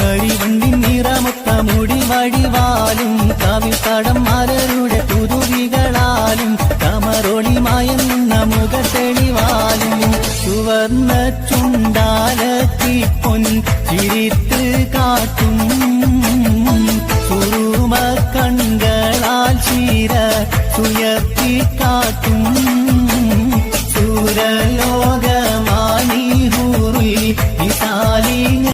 കരിവണ്ടി നിറമൊത്ത മുടി വടിവാലും കവിപ്പടം മലരുടെ പുതുവികളാലും കമറോളി മായുന്ന മുഖത്തെളിവാലും. ചുവർണ ചുണ്ടാലത്തി പൊൻ ചിരിത്ത് കാട്ടും. സുറുമ കണ്ണുകളാൽ ചീര തുയർത്തി കാട്ടും. സൂരലോകമാനീ ഹൂറി ഇതാലിങ്ങ